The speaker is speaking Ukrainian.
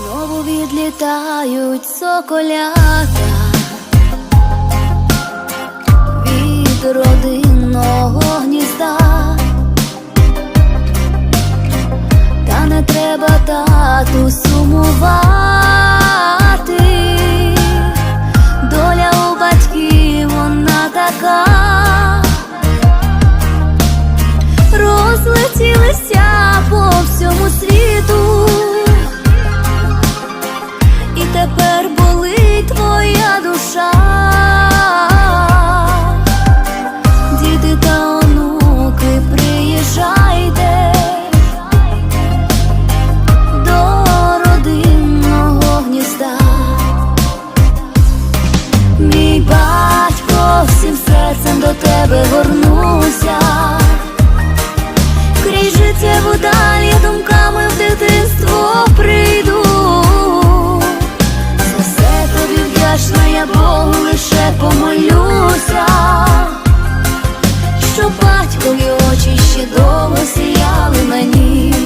Знову відлітають соколята. Від родинного гнізда. Та не треба тату сумувати, доля у батьків вона така, розлетілися по всьому світу, тепер болить твоя душа. Діти та онуки, приїжджайте до родинного гнізда. Мій батько всім серцем до тебе горнуся. Помолюся, що батькові очі ще довго сіяли мені.